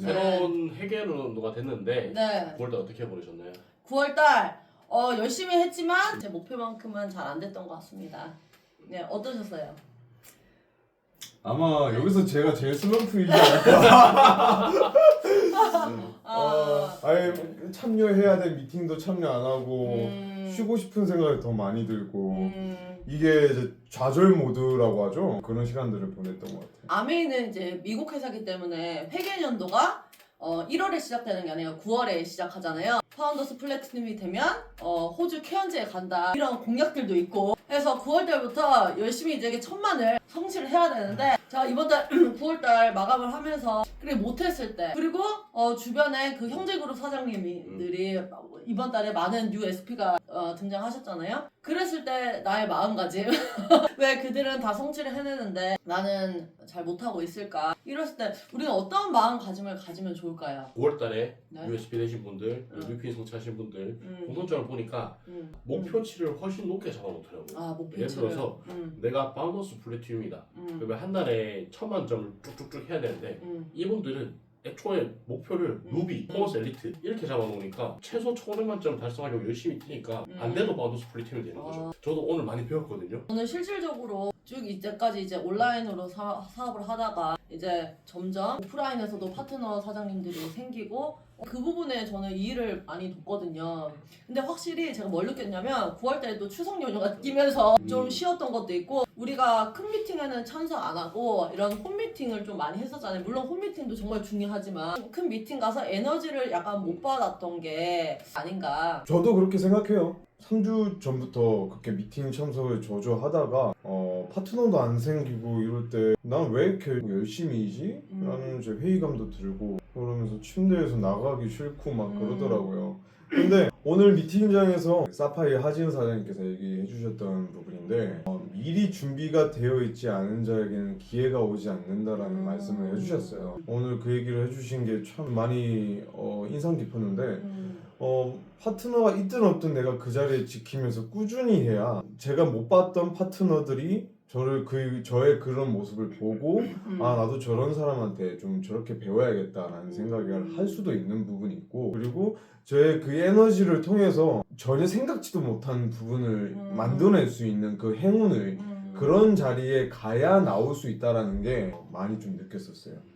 새로운 해결로가 됐는데 네. 9월달 어떻게 보내셨나요? 9월달 어, 열심히 했지만 제 목표만큼은 잘 안 됐던 것 같습니다. 네, 어떠셨어요? 아마 여기서 제가 제일 슬럼프이지 않을까. 아, 어, 아예 참여해야 될 미팅도 참여 안 하고 음, 쉬고 싶은 생각이 더 많이 들고 음, 이게 이제 좌절 모드라고 하죠. 그런 시간들을 보냈던 것 같아요. 아메이는 이제 미국 회사기 때문에 회계년도가 어, 1월에 시작되는 게 아니라 9월에 시작하잖아요. 파운더스 플래티넘이 되면 어, 호주 케언즈에 간다 이런 공약들도 있고 해서 9월 달부터 열심히 이제 천만을 성취를 해야 되는데 제가 이번 달 9월 달 마감을 하면서 그게 못했을 때 그리고 어, 주변에 그 형제그룹 사장님들이 이번 달에 많은 뉴 SP가 어, 등장하셨잖아요. 그랬을 때 나의 마음가짐 왜 그들은 다 성취를 해내는데 나는 잘 못하고 있을까 이랬을 때 우리는 어떤 마음가짐을 가지면 좋을까요? 9월달에 네. USB 되신 분들, 음. 뉴핀 성취하신 분들 음, 공통점을 보니까 음, 목표치를 훨씬 높게 잡아놓더라고요. 아 예를 목표치를 들어서 음, 내가 바운더스 플래티움이다. 음, 그러면 한 달에 천만 점을 쭉쭉쭉 해야 되는데 음, 이분들은 애초에 목표를 음. 루비, 코머스 엘리트 이렇게 잡아놓으니까 최소 1500만 점 달성하려고 열심히 뛰니까 음. 안 돼도 바운더스 플래티움이 되는 거죠. 아. 저도 오늘 많이 배웠거든요. 저는 실질적으로 쭉 이제까지 이제 온라인으로 사, 사업을 하다가 이제 점점 오프라인에서도 파트너 사장님들이 생기고 그 부분에 저는 이의를 많이 뒀거든요. 근데 확실히 제가 뭘 느꼈냐면 9월 달에도 추석 연휴가 끼면서 좀 음. 쉬었던 것도 있고 우리가 큰 미팅에는 참석 안 하고 이런 홈 미팅을 좀 많이 했었잖아요. 물론 홈 미팅도 정말 중요하지만 큰 미팅 가서 에너지를 약간 못 받았던 게 아닌가. 저도 그렇게 생각해요. 3주 전부터 그렇게 미팅 참석을 저조하다가 어, 파트너도 안 생기고 이럴 때 난 왜 이렇게 열심히이지? 음. 라는 이제 회의감도 들고 그러면서 침대에서 나가기 싫고 막 음. 그러더라고요. 근데 오늘 미팅장에서 사파이 하진 사장님께서 얘기해 주셨던 부분인데 어, 미리 준비가 되어 있지 않은 자에게는 기회가 오지 않는다라는 음. 말씀을 해주셨어요. 오늘 그 얘기를 해주신 게 참 많이 어, 인상 깊었는데 음, 어, 파트너가 있든 없든 내가 그 자리에 지키면서 꾸준히 해야 제가 못 봤던 파트너들이 저를 그 저의 그런 모습을 보고 음. 아 나도 저런 사람한테 좀 저렇게 배워야겠다라는 음. 생각을 할 수도 있는 부분이 있고 그리고 저의 그 에너지를 통해서 전혀 생각지도 못한 부분을 음. 만들어낼 수 있는 그 행운을 음. 그런 자리에 가야 나올 수 있다라는 게 많이 좀 느꼈었어요.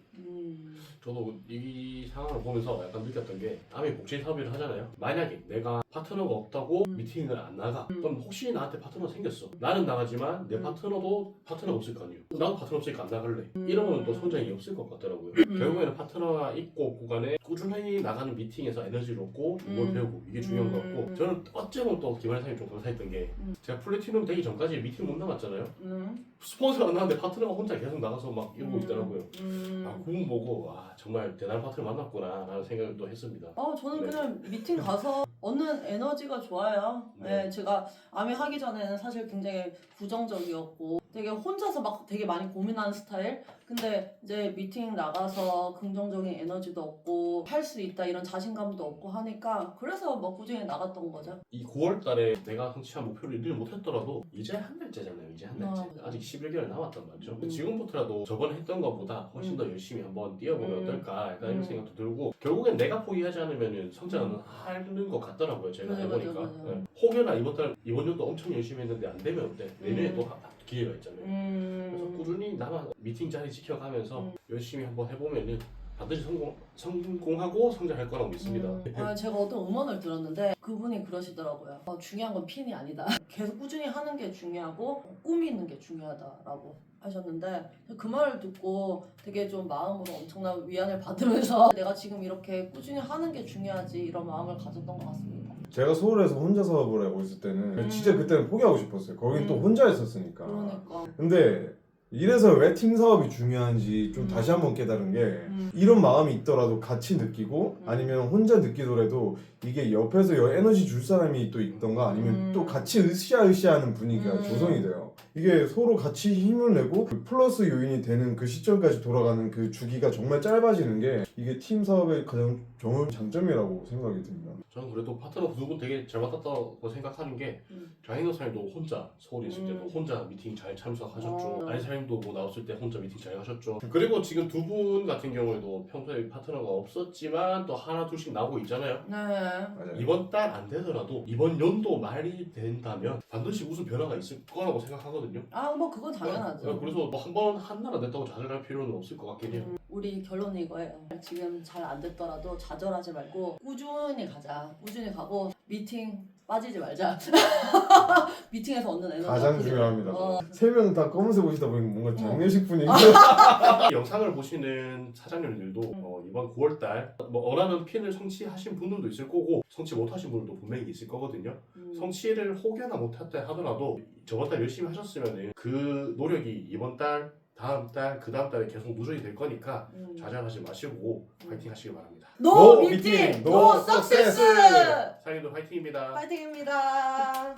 음. 저도 이 상황을 보면서 약간 느꼈던 게 아미 복지 사업을 하잖아요. 만약에 내가 파트너가 없다고 음. 미팅을 안 나가. 음. 그럼 혹시 나한테 파트너 생겼어. 나는 나가지만 내 음. 파트너도 파트너가 없을 거 아니에요. 나도 파트너 없으니까 안 나갈래. 음. 이러면 또 성장이 없을 것 같더라고요. 음. 결국에는 파트너가 있고 구간에 꾸준히 나가는 미팅에서 에너지를 얻고 정보를 음. 배우고 이게 중요한 것 같고 음. 저는 어째 보면 또 사장님 좀 감사했던 게 음. 제가 플래티넘 되기 전까지 미팅 못 나갔잖아요. 음. 스폰서가 안 나왔는데 파트너가 혼자 계속 나가서 막 이러고 음. 있더라고요. 음. 아, 그분 보고 아 정말 대단한 파트를 만났구나 라는 생각을 또 했습니다. 어, 저는 네. 그냥 미팅 가서 얻는 에너지가 좋아요. 네. 네. 제가 암이 하기 전에는 사실 굉장히 부정적이었고 되게 혼자서 막 되게 많이 고민하는 스타일. 근데 이제 미팅 나가서 긍정적인 에너지도 얻고 할 수 있다 이런 자신감도 얻고 하니까 그래서 뭐 꾸준히 나갔던 거죠. 이 9월 달에 내가 성취한 목표를 일 못했더라도 이제 한 달째잖아요. 이제 한 달째. 아, 아직 11개월 남았단 말이죠. 음. 지금부터라도 저번에 했던 것보다 훨씬 음. 더 열심히 한번 뛰어보면 음. 어떨까 약간 음. 이런 생각도 들고 결국엔 내가 포기하지 않으면 성장은 하는 것 같더라고요. 제가 해보니까. 네. 혹여나 이번 달 이번 년도 엄청 열심히 했는데 안 되면 어때? 내년에 음. 또 기회가 있잖아요. 그래서 음. 꾸준히 나만 미팅 자리 지켜가면서 음. 열심히 한번 해보면은 반드시 성공 성공하고 성장할 거라고 믿습니다. 음, 아, 제가 어떤 음원을 들었는데 그분이 그러시더라고요. 어, 중요한 건 핀이 아니다. 계속 꾸준히 하는 게 중요하고 꿈이 있는 게 중요하다라고 하셨는데 그 말을 듣고 되게 좀 마음으로 엄청난 위안을 받으면서 내가 지금 이렇게 꾸준히 하는 게 중요하지 이런 마음을 가졌던 것 같습니다. 제가 서울에서 혼자 사업을 하고 있을 때는 음. 진짜 그때는 포기하고 싶었어요. 거긴 또 음. 혼자 했었으니까. 그러니까 근데 이래서 왜 팀 사업이 중요한지 좀 음. 다시 한번 깨달은 게 음. 이런 마음이 있더라도 같이 느끼고 음. 아니면 혼자 느끼더라도 이게 옆에서 여- 에너지 줄 사람이 또 있던가 아니면 음. 또 같이 으쌰으쌰하는 분위기가 음. 조성이 돼요. 이게 서로 같이 힘을 내고 그 플러스 요인이 되는 그 시점까지 돌아가는 그 주기가 정말 짧아지는 게 이게 팀 사업의 가장 좋은 장점이라고 생각이 듭니다. 저는 그래도 파트너 두 분 되게 잘 맡았다고 생각하는 게 음. 장인호 사장님도 혼자 서울에 있을 때도 음. 혼자 미팅 잘 참석하셨죠. 어. 아니 사장님도 뭐 나왔을 때 혼자 미팅 잘 하셨죠. 그리고 지금 두 분 같은 경우에도 평소에 파트너가 없었지만 또 하나 둘씩 나오고 있잖아요. 네. 맞아요. 이번 달 안 되더라도 이번 연도 말이 된다면 반드시 무슨 변화가 있을 거라고 생각하거든요. 아, 뭐 그건 당연하죠. 어, 그래서 뭐 한 번 한 나라 됐다고 좌절할 필요는 없을 것 같긴 해요. 음, 우리 결론이 이거예요. 지금 잘 안 됐더라도 좌절하지 말고 꾸준히 가자. 꾸준히 가고 미팅 빠지지 말자. 미팅에서 얻는 에너지 가장 중요합니다. 어. 세명 다 검은색 옷이다 보니까 뭔가 장례식 분위기. 이 영상을 보시는 사장님들도 어, 이번 9월달 뭐 원하는 핀을 성취하신 분들도 있을 거고 성취 못하신 분들도 분명히 있을 거거든요. 음. 성취를 혹여나 못했다 하더라도 저번 달 열심히 하셨으면 그 노력이 이번 달, 다음 달, 그 다음 달에 계속 누적이 될 거니까 음. 좌절하지 마시고 파이팅 하시길 바랍니다. 노 No 미팅, meeting, 노 no 석세스. success. 사장님도 파이팅입니다. 파이팅입니다.